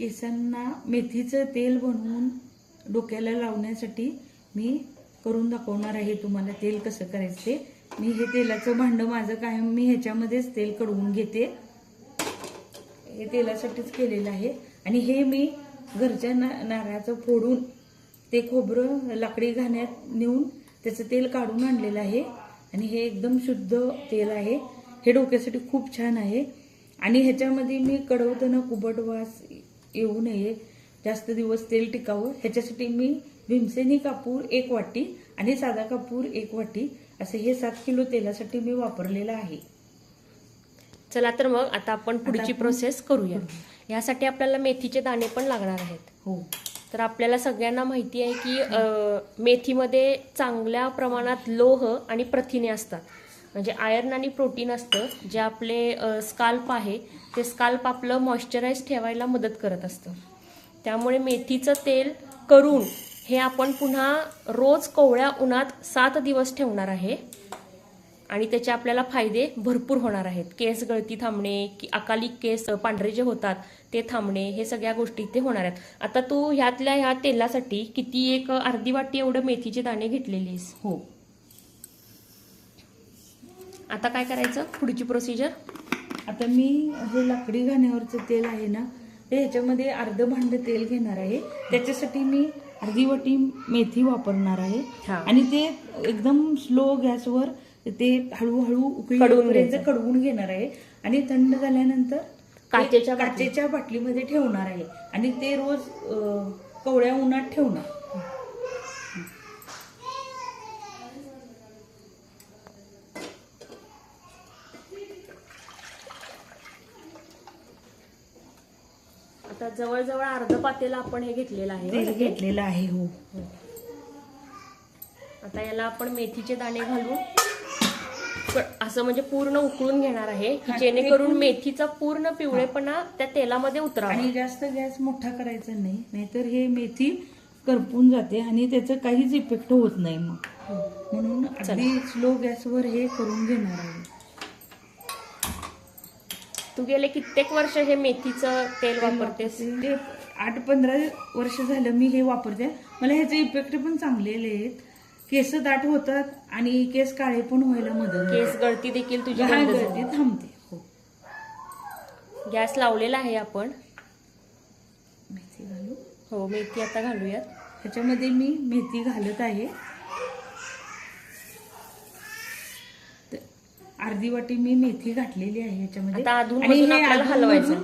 केसांना मेथीचं तेल बनवून डोक्याला लावण्यासाठी मी करून दाखवणार आहे. तुम्हाला तेल कसं करायचं ते मी हे तेलाचं भांडं माझं कायम मी ह्याच्यामध्येच तेल कडवून घेते. हे तेलासाठीच केलेलं आहे. आणि हे मी घरच्या ना नारळाचं फोडून ते खोबरं लाकडी घाण्यात नेऊन त्याचं तेल काढून आणलेलं आहे. आणि हे एकदम शुद्ध तेल आहे. हे डोक्यासाठी खूप छान आहे. आणि ह्याच्यामध्ये मी कडवताना कुबट वास येऊ नये. जास्त दिवस तेल टिकावं. ह्याच्यासाठी मी भीमसेनी कापूर एक वाटी आणि साधा कापूर एक वाटी असे हे सात किलो तेलासाठी मी वापरलेलं आहे. चला तर मग आता आपण पुढची प्रोसेस करूया. यासाठी आपल्याला मेथीचे दाणे पण लागणार आहेत. हो. तर आपल्याला सगळ्यांना माहिती आहे की मेथीमध्ये चांगल्या प्रमाणात लोह आणि प्रथिने असतात. म्हणजे आयर्न आणि प्रोटीन असतं जे आपले स्काल्प आहे ते स्काल्प आपलं मॉइश्चराईज ठेवायला मदत करत असतं. त्यामुळे मेथीचं तेल करून हे आपण पुन्हा रोज कोवळ्या उन्हात सात दिवस ठेवणार आहे. आणि त्याचे आपल्याला फायदे भरपूर होणार आहेत. केस गळती थांबणे की अकाली केस पांढरे जे होतात ते थांबणे हे सगळ्या गोष्टी इथे होणार आहेत. आता तू ह्यातल्या ह्या तेलासाठी किती एक अर्धी वाटी एवढं मेथीचे दाणे घेतलेलीस? हो. आता काय करायचं? पुढची प्रोसिजर आता मी हे लाकडी घाण्यावरचं तेल आहे ना ते ह्याच्यामध्ये अर्ध भांड तेल घेणार आहे. त्याच्यासाठी मी अर्धी वाटी मेथी वापरणार आहे. हा. आणि ते एकदम स्लो गॅसवर ते हळूहळू उकळी कडवून घेणार आहे. आणि थंड झाल्यानंतर काचेच्या. काचेच्या बाटलीमध्ये ठेवणार आहे. आणि ते रोज कवळ्या उन्हात ठेवणार. आता जवळजवळ अर्ध पातेला आपण हे घेतलेलं आहे तेल? घेतलेलं आहे हो. आता याला आपण मेथीचे दाणे घालू. क- असं म्हणजे पूर्ण उकळून घेणार आहे की जेणेकरून मेथीचा पूर्ण पिवळेपणा त्या तेलामध्ये उतरावा. आणि जास्त गॅस मोठा करायचा नाही नाहीतर हे मेथी करपून जाते आणि त्याचं काहीच इफेक्ट होत नाही मग. म्हणून अगदी स्लो गॅसवर हे करून घेणार आहे. तू गेले कित्येक वर्ष हे मेथीचं तेल वापरतेस? ते आठ पंधरा वर्ष झालं मी हे वापरते. मला ह्याचे इफेक्ट पण चांगलेले आहेत. केस दाट होतात आणि केस काळे पण व्हायला मदत. केस गळती देखील तुझी बंद गळती झाली. थांबते. हो. गॅस लावलेला आहे आपण. मेथी घालू. हो मेथी आता घालूयात. ह्याच्यामध्ये मी मेथी घालत आहे त- अर्धी वाटी मी मेथी घातलेली आहे ह्याच्यामध्ये आता आणि हे आपल्याला हलवायचं.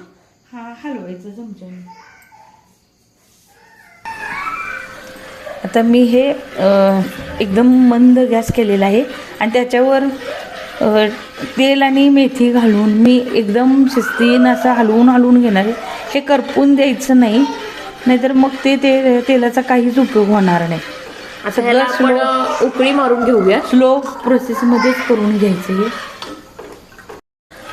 हा हलवायचं चमच्याने. आता मी हे अ, एकदम मंद गॅस केलेला आहे. आणि त्याच्यावर अ, तेल आणि मेथी घालून मी एकदम शिस्तीनं असं हलवून हलवून घेणार आहे. हे करपून द्यायचं नाही. नाहीतर मग ते ते तेलाचा काहीच उपयोग होणार नाही. आता ह्याला सगळं आपण slow- अ, उकळी मारून घेऊया. स्लो प्रोसेसमध्येच करून घ्यायचं हे.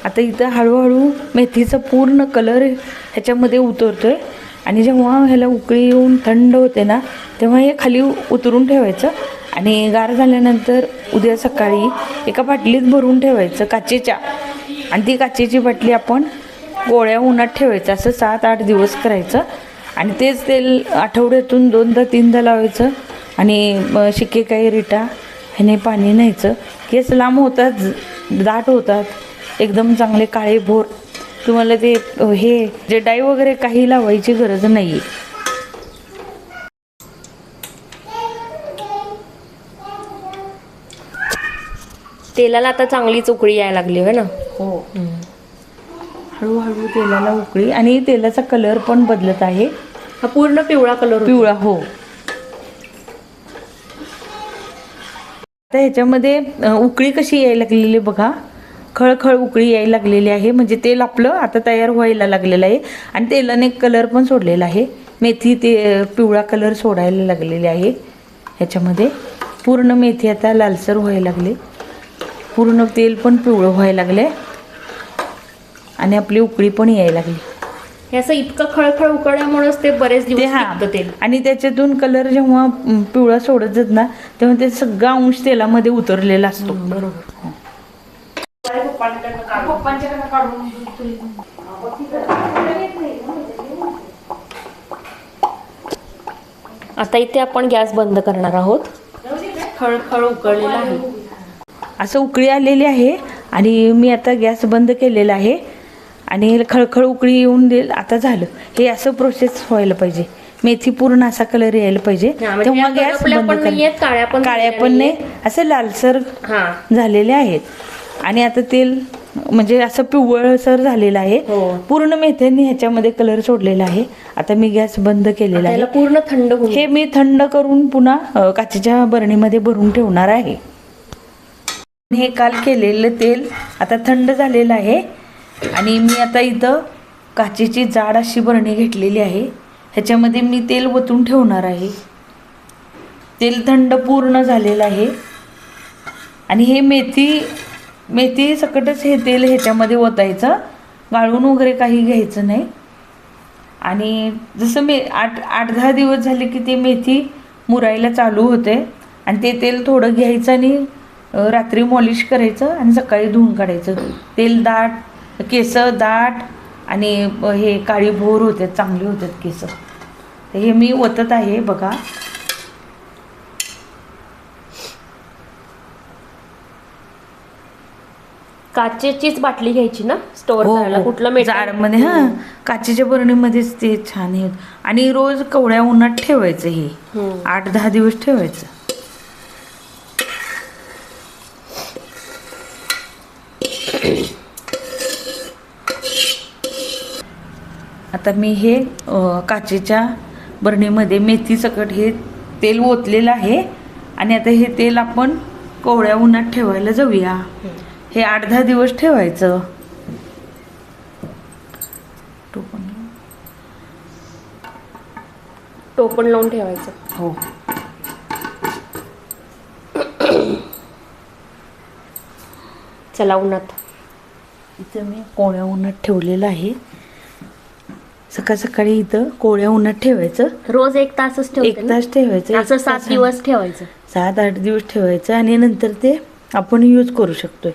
आता इथं हळूहळू मेथीचा पूर्ण कलर ह्याच्यामध्ये उतरतो आहे आणि जेव्हा ह्याला उकळी येऊन थंड होते ना तेव्हा हे खाली उतरून ठेवायचं. आणि गार झाल्यानंतर उद्या सकाळी एका बाटलीत भरून ठेवायचं काचेच्या. आणि ती काचेची बाटली आपण गोळ्या उन्हात ठेवायचं. असं सात आठ दिवस करायचं. आणि तेच तेल आठवड्यातून दोनदा तीनदा लावायचं. आणि शिके शिकेकाई रिटा ह्याने पाणी न्यायचं. केस लांब होतात दाट होतात. एकदम चांगले काळे भोर. तुम्हाला ते हे जे डाय वगैरे काही लावायची गरज नाही आहे तेलाला आता चांगलीच उकळी यायला लागली होय ना? हो. हळूहळू तेलाला उकळी आणि तेलाचा कलर पण बदलत आहे. हा पूर्ण पिवळा कलर पिवळा हो. आता ह्याच्यामध्ये उकळी कशी यायला लागलेली बघा. खळखळ उकळी यायला लागलेली आहे. म्हणजे तेल आपलं आता तयार व्हायला लागलेलं आहे. आणि तेलाने कलर पण सोडलेला आहे. मेथी ते पिवळा कलर सोडायला लागलेले आहे. ह्याच्यामध्ये पूर्ण मेथी आता लालसर व्हायला लागली. पूर्ण तेल पण पिवळं व्हायला लागले आणि आपली उकळी पण यायला लागली. हे असं इतकं खळखळ उकळल्यामुळेच ते बरेच दिवस हा. तेल. आणि त्याच्यातून कलर जेव्हा पिवळा सोडत जात ना तेव्हा ते सगळा अंश तेलामध्ये उतरलेला असतो. बरोबर. आता इथे आपण गॅस बंद करणार आहोत. खळखळ उकळलेला आहे. असं उकळी आलेली आहे आणि मी आता गॅस बंद केलेला आहे आणि खळखळ उकळी येऊन देईल आता झालं. हे असं प्रोसेस व्हायला पाहिजे. मेथी पूर्ण असा कलर यायला पाहिजे. हा, म्हणजे तेव्हा या गॅस बंद पण नाहीयेत, कर काळ्या पण काळ्या पण नाही. असे लालसर हा. झालेले आहेत. आणि आता तेल म्हणजे असं पिवळसर झालेलं आहे. हो. पूर्ण मेथ्यांनी ह्याच्यामध्ये कलर सोडलेला आहे. आता मी गॅस बंद केलेला आहे. पूर्ण थंड हे मी थंड करून पुन्हा काचेच्या बरणीमध्ये भरून ठेवणार आहे. हे काल केलेलं तेल आता थंड झालेलं आहे. आणि मी आता इथं काचेची जाड अशी बरणी घेतलेली आहे. ह्याच्यामध्ये मी तेल ओतून ठेवणार आहे. तेल थंड पूर्ण झालेलं आहे. आणि हे मेथी मेथी सकटच हे तेल ह्याच्यामध्ये ओतायचं. गाळून वगैरे काही घ्यायचं नाही. आणि जसं मे आठ आठ दहा दिवस झाले की ते मेथी मुरायला चालू होते. आणि ते तेल थोडं घ्यायचं आणि रात्री मॉलिश करायचं आणि सकाळी धुवून काढायचं. तेल दाट केस दाट आणि हे काळी भोर होते चांगली होतात केस. तर हे मी ओतत आहे बघा. काचेचीच बाटली घ्यायची ना स्टोअर करायला. कुठलं मेटल हो, जाडमध्ये हा. काचेच्या बरणीमध्येच ते छान आहे. आणि रोज कवड्या उन्हात ठेवायचं हे. आठ दहा दिवस ठेवायचं. आता मी हे काचेच्या बरणीमध्ये मेथी सकट हे तेल ओतलेलं आहे. आणि आता हे तेल आपण कोवळ्या उन्हात ठेवायला जाऊया. हे आठ दहा दिवस ठेवायचं. टोपण लावून. टोपण लावून ठेवायचं. हो. चला उन्हात. इथं मी कोवळ्या उन्हात ठेवलेलं आहे. सकाळ सकाळी इथं कोवळ्या उन्हात ठेवायचं. रोज एक तासच ठेवते एक? तास ठेवायचं असं सात दिवस ठेवायचं. सात आठ दिवस ठेवायचं आणि नंतर ते आपण यूज करू शकतो